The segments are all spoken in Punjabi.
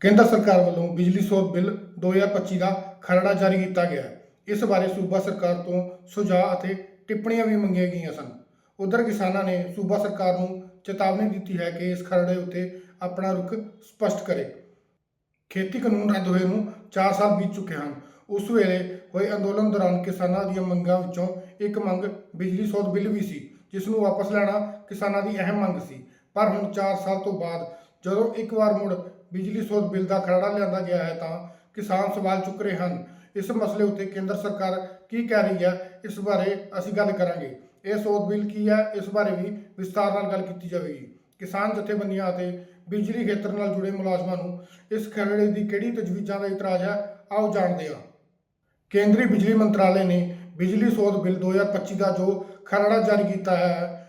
ਕੇਂਦਰ ਸਰਕਾਰ ਵੱਲੋਂ ਬਿਜਲੀ ਸੋਧ ਬਿੱਲ 2025 ਦਾ ਖਰੜਾ ਜਾਰੀ ਕੀਤਾ ਗਿਆ ਇਸ ਬਾਰੇ ਸੂਬਾ ਸਰਕਾਰ ਤੋਂ ਸੁਝਾਅ ਅਤੇ ਟਿੱਪਣੀਆਂ ਵੀ ਮੰਗੀਆਂ ਗਈਆਂ ਸਨ। ਉਧਰ ਕਿਸਾਨਾਂ ਨੇ ਸੂਬਾ ਸਰਕਾਰ ਨੂੰ ਚੇਤਾਵਨੀ ਦਿੱਤੀ ਹੈ ਕਿ ਇਸ ਖਰੜੇ ਉੱਤੇ ਆਪਣਾ ਰੁਖ ਸਪਸ਼ਟ ਕਰੇ। ਖੇਤੀ ਕਾਨੂੰਨ ਰੱਦ ਹੋਏ ਨੂੰ 4 ਸਾਲ ਬੀਤ ਚੁੱਕੇ ਹਨ। ਉਸ ਵੇਲੇ ਹੋਏ ਅੰਦੋਲਨ ਦੌਰਾਨ ਕਿਸਾਨਾਂ ਦੀਆਂ ਮੰਗਾਂ ਵਿੱਚੋਂ ਇੱਕ ਮੰਗ ਬਿਜਲੀ ਸੋਧ ਬਿੱਲ ਵੀ ਸੀ, ਜਿਸ ਨੂੰ ਵਾਪਸ ਲੈਣਾ ਕਿਸਾਨਾਂ ਦੀ ਅਹਿਮ ਮੰਗ ਸੀ। ਪਰ ਹੁਣ 4 ਸਾਲ ਤੋਂ ਬਾਅਦ ਜਦੋਂ ਇੱਕ ਵਾਰ ਮੁੜ ਬਿਜਲੀ ਸੋਧ ਬਿੱਲ ਦਾ ਖਰੜਾ ਲਿਆਂਦਾ ਗਿਆ ਹੈ ਤਾਂ ਕਿਸਾਨ ਸਵਾਲ ਚੁੱਕ ਰਹੇ ਹਨ। ਇਸ ਮਸਲੇ ਉੱਤੇ ਕੇਂਦਰ ਸਰਕਾਰ ਕੀ ਕਹਿ ਰਹੀ ਹੈ? ਇਸ ਬਾਰੇ ਅਸੀਂ ਗੱਲ ਕਰਾਂਗੇ। ਇਹ ਸੋਧ ਬਿੱਲ ਕੀ ਹੈ? ਇਸ ਬਾਰੇ ਵੀ ਵਿਸਤਾਰ ਨਾਲ ਗੱਲ ਕੀਤੀ ਜਾਵੇਗੀ। ਕਿਸਾਨ ਜਥੇਬੰਦੀਆਂ ਅਤੇ ਬਿਜਲੀ ਖੇਤਰ ਨਾਲ ਜੁੜੇ ਮੁਲਾਜ਼ਮਾਂ ਨੂੰ ਇਸ ਖਰੜੇ ਦੀ ਕਿਹੜੀ ਤਜਵੀਜ਼ਾਂ ਦਾ ਇਤਰਾਜ਼ ਹੈ? ਆਓ ਜਾਣਦੇ ਹਾਂ। ਕੇਂਦਰੀ ਬਿਜਲੀ ਮੰਤਰਾਲੇ ਨੇ ਬਿਜਲੀ ਸੋਧ ਬਿੱਲ 2025 ਦਾ ਜੋ ਖਰੜਾ ਜਾਰੀ ਕੀਤਾ ਹੈ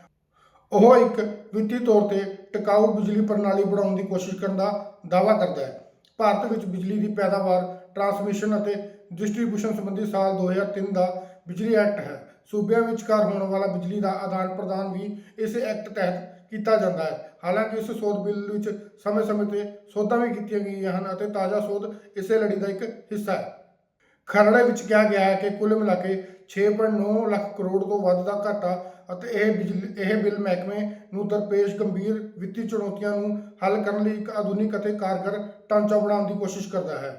ਉਹ ਇੱਕ ਵਿੱਤੀ ਤੌਰ ਤੇ ਟਿਕਾਊ ਬਿਜਲੀ ਪ੍ਰਣਾਲੀ ਬਣਾਉਣ ਦੀ ਕੋਸ਼ਿਸ਼ ਕਰਨ ਦਾ ਦਾਅਵਾ ਕਰਦਾ ਹੈ। ਭਾਰਤ ਵਿੱਚ ਬਿਜਲੀ ਦੀ ਪੈਦਾਵਾਰ, ਟਰਾਂਸਮਿਸ਼ਨ ਅਤੇ ਡਿਸਟ੍ਰੀਬਿਊਸ਼ਨ ਸੰਬੰਧੀ ਸਾਲ 2003 ਦਾ ਬਿਜਲੀ ਐਕਟ ਹੈ। ਸੂਬਿਆਂ ਵਿਚਕਾਰ ਹੋਣ ਵਾਲਾ ਬਿਜਲੀ ਦਾ ਆਦਾਨ ਪ੍ਰਦਾਨ ਵੀ ਇਸ ਐਕਟ ਤਹਿਤ ਕੀਤਾ ਜਾਂਦਾ ਹੈ। ਹਾਲਾਂਕਿ ਇਸ ਸੋਧ ਬਿੱਲ ਵਿੱਚ ਸਮੇਂ-ਸਮੇਂ ਤੇ ਸੋਧਾਂ ਵੀ ਕੀਤੀਆਂ ਗਈਆਂ ਹਨ ਅਤੇ ਤਾਜ਼ਾ ਸੋਧ ਇਸੇ ਲੜੀ ਦਾ ਇੱਕ ਹਿੱਸਾ ਹੈ। ਖਰੜੇ ਵਿੱਚ ਕਿਹਾ ਗਿਆ ਹੈ ਕਿ ਕੁੱਲ ਮਿਲਾ ਕੇ 6.9 ਲੱਖ ਕਰੋੜ ਤੋਂ ਵੱਧ ਦਾ ਘਾਟਾ ਅਤੇ ਇਹ ਬਿਜਲੀ, ਇਹ ਬਿੱਲ ਮਹਿਕਮੇ ਨੂੰ ਦਰਪੇਸ਼ ਗੰਭੀਰ ਵਿੱਤੀ ਚੁਣੌਤੀਆਂ ਨੂੰ ਹੱਲ ਕਰਨ ਲਈ ਇੱਕ ਆਧੁਨਿਕ ਅਤੇ ਕਾਰਗਰ ਢਾਂਚਾ ਬਣਾਉਣ ਦੀ ਕੋਸ਼ਿਸ਼ ਕਰਦਾ ਹੈ।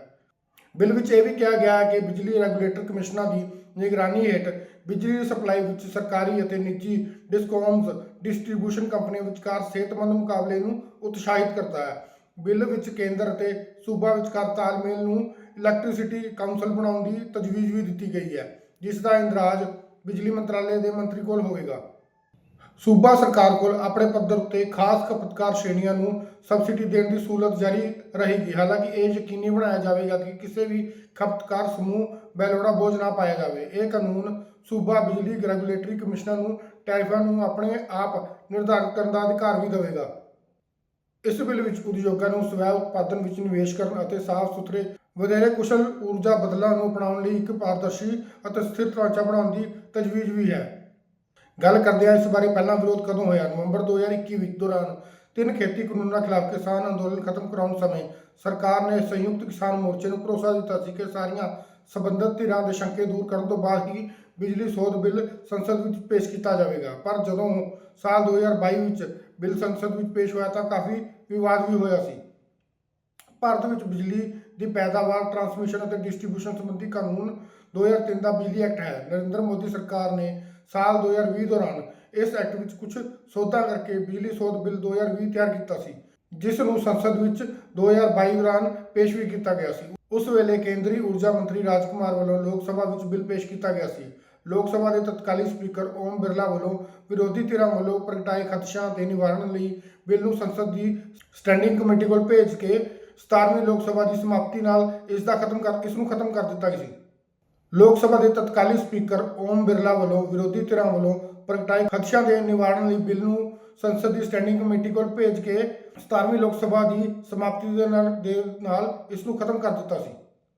ਬਿੱਲ ਵਿੱਚ ਇਹ ਵੀ ਕਿਹਾ ਗਿਆ ਹੈ ਕਿ ਬਿਜਲੀ ਰੈਗੂਲੇਟਰ ਕਮਿਸ਼ਨਾਂ ਦੀ ਨਿਗਰਾਨੀ ਹੇਠ ਬਿਜਲੀ ਸਪਲਾਈ ਵਿੱਚ ਸਰਕਾਰੀ ਅਤੇ ਨਿੱਜੀ ਡਿਸਕੌਮਸ ਡਿਸਟ੍ਰੀਬਿਊਸ਼ਨ ਕੰਪਨੀਆਂ ਵਿਚਕਾਰ ਸਿਹਤਮੰਦ ਮੁਕਾਬਲੇ ਨੂੰ ਉਤਸ਼ਾਹਿਤ ਕਰਦਾ ਹੈ। ਬਿੱਲ ਵਿੱਚ ਕੇਂਦਰ ਅਤੇ ਸੂਬਾ ਵਿਚਕਾਰ ਤਾਲਮੇਲ ਨੂੰ ਇਲੈਕਟ੍ਰਿਸਿਟੀ ਕਾਉਂਸਲ ਬਣਾਉਣ ਦੀ ਤਜਵੀਜ਼ ਵੀ ਦਿੱਤੀ ਗਈ ਹੈ, ਜਿਸ ਦਾ ਇੰਦਰਾਜ ਬਿਜਲੀ ਮੰਤਰਾਲੇ ਦੇ ਮੰਤਰੀ ਕੋਲ ਹੋਵੇਗਾ। ਸੂਬਾ ਸਰਕਾਰ ਕੋਲ ਆਪਣੇ ਪੱਧਰ ਉੱਤੇ ਖਾਸ ਖਪਤਕਾਰ ਸ਼੍ਰੇਣੀਆਂ ਨੂੰ ਸਬਸਿਡੀ ਦੇਣ ਦੀ ਸਹੂਲਤ ਜਾਰੀ ਰਹੇਗੀ। ਹਾਲਾਂਕਿ ਇਹ ਯਕੀਨੀ ਬਣਾਇਆ ਜਾਵੇਗਾ ਕਿ ਕਿਸੇ ਵੀ ਖਪਤਕਾਰ ਸਮੂਹ ਬੈਲੋੜਾ ਬੋਝ ਨਾ ਪਾਇਆ ਜਾਵੇ। ਇਹ ਕਾਨੂੰਨ ਸੂਬਾ ਬਿਜਲੀ ਰੈਗੂਲੇਟਰੀ ਕਮਿਸ਼ਨਰ ਨੂੰ ਟੈਰਿਫਾਂ ਨੂੰ ਆਪਣੇ ਆਪ ਨਿਰਧਾਰਤ ਕਰਨ ਦਾ ਅਧਿਕਾਰ ਵੀ ਦੇਵੇਗਾ। ਇਸ ਬਿੱਲ ਵਿੱਚ ਉਦਯੋਗਾਂ ਨੂੰ ਸਵੈ ਉਤਪਾਦਨ ਵਿੱਚ ਨਿਵੇਸ਼ ਕਰਨ ਅਤੇ ਸਾਫ਼ ਸੁਥਰੇ ਵਧੇਰੇ ਕੁਸ਼ਲ ਊਰਜਾ ਬਦਲਾਂ ਨੂੰ ਅਪਣਾਉਣ ਲਈ ਇੱਕ ਪਾਰਦਰਸ਼ੀ ਅਤੇ ਸਥਿਰ ਢਾਂਚਾ ਬਣਾਉਣ ਦੀ ਤਜਵੀਜ਼ ਵੀ ਹੈ। ਗੱਲ ਕਰਦੇ ਹਾਂ ਇਸ ਬਾਰੇ ਪਹਿਲਾਂ ਵਿਰੋਧ ਕਦੋਂ ਹੋਇਆ? ਨਵੰਬਰ 2021 ਵਿੱਚ ਦੌਰਾਨ ਤਿੰਨ ਖੇਤੀ ਕਾਨੂੰਨਾਂ ਖਿਲਾਫ ਕਿਸਾਨ ਅੰਦੋਲਨ ਖਤਮ ਕਰਾਉਣ ਸਮੇਂ ਸਰਕਾਰ ਨੇ ਸੰਯੁਕਤ ਕਿਸਾਨ ਮੋਰਚੇ ਨੂੰ ਭਰੋਸਾ ਦਿੱਤਾ ਸੀ ਕਿ ਸਾਰੀਆਂ ਸਬੰਧਤ ਧਿਰਾਂ ਦੇ ਸ਼ੰਕੇ ਦੂਰ ਕਰਨ ਤੋਂ ਬਾਅਦ ਹੀ ਬਿਜਲੀ ਸੋਧ ਬਿੱਲ ਸੰਸਦ ਵਿੱਚ ਪੇਸ਼ ਕੀਤਾ ਜਾਵੇਗਾ। ਪਰ ਜਦੋਂ ਸਾਲ 2022 ਵਿੱਚ ਬਿੱਲ ਸੰਸਦ ਵਿੱਚ ਪੇਸ਼ ਹੋਇਆ ਤਾਂ ਕਾਫੀ ਵਿਵਾਦ ਵੀ ਹੋਇਆ ਸੀ। ਭਾਰਤ ਵਿੱਚ ਬਿਜਲੀ ਦੀ ਪੈਦਾਵਾਰ ਟਰਾਂਸਮਿਸ਼ਨ ਅਤੇ ਡਿਸਟ੍ਰੀਬਿਊਸ਼ਨ ਸੰਬੰਧੀ ਕਾਨੂੰਨ 2003 ਦਾ ਬਿਜਲੀ ਐਕਟ ਹੈ। ਨਰਿੰਦਰ ਮੋਦੀ ਸਰਕਾਰ ਨੇ ਸਾਲ 2020 ਦੌਰਾਨ ਇਸ ਐਕਟ ਵਿੱਚ ਕੁਝ ਸੋਧਾਂ ਕਰਕੇ ਬਿਜਲੀ ਸੋਧ ਬਿੱਲ 2020 ਤਿਆਰ ਕੀਤਾ ਸੀ, ਜਿਸ ਨੂੰ ਸੰਸਦ ਵਿੱਚ 2022 ਦੌਰਾਨ ਪੇਸ਼ ਵੀ ਕੀਤਾ ਗਿਆ ਸੀ। ਉਸ ਵੇਲੇ ਕੇਂਦਰੀ ਊਰਜਾ ਮੰਤਰੀ ਰਾਜਕੁਮਾਰ ਵੱਲੋਂ ਲੋਕ ਸਭਾ ਵਿੱਚ ਬਿੱਲ ਪੇਸ਼ ਕੀਤਾ ਗਿਆ ਸੀ। ਲੋਕ ਸਭਾ ਦੇ ਤਤਕਾਲੀ ਸਪੀਕਰ ਓਮ ਬਿਰਲਾ ਵੱਲੋਂ ਵਿਰੋਧੀ ਧਿਰਾਂ ਵੱਲੋਂ ਪ੍ਰਗਟਾਏ ਖਦਸ਼ਾਂ ਦੇ ਨਿਵਾਰਨ ਲਈ ਬਿੱਲ ਨੂੰ ਸੰਸਦ ਦੀ ਸਟੈਂਡਿੰਗ ਕਮੇਟੀ ਕੋਲ ਭੇਜ ਕੇ 17ਵੀਂ ਲੋਕ ਸਭਾ ਦੀ ਸਮਾਪਤੀ ਨਾਲ ਇਸ ਦਾ ਖਤਮ ਕਰ, ਇਸ ਨੂੰ ਖਤਮ ਕਰ ਦਿੱਤਾ ਗਿਆ ਸੀ। ਲੋਕ ਸਭਾ ਦੇ ਤਤਕਾਲੀ ਸਪੀਕਰ ਓਮ ਬਿਰਲਾ ਵੱਲੋਂ ਵਿਰੋਧੀ ਧਿਰਾਂ ਵੱਲੋਂ ਪ੍ਰਗਟਾਏ ਖਦਸ਼ਿਆਂ ਦੇ ਨਿਵਾਰਨ ਲਈ ਬਿੱਲ ਨੂੰ ਸੰਸਦ ਦੀ ਸਟੈਂਡਿੰਗ ਕਮੇਟੀ ਕੋਲ ਭੇਜ ਕੇ 17ਵੀਂ ਲੋਕ ਸਭਾ ਦੀ ਸਮਾਪਤੀ ਦੇ ਨਾਲ ਇਸ ਨੂੰ ਖਤਮ ਕਰ ਦਿੱਤਾ ਸੀ।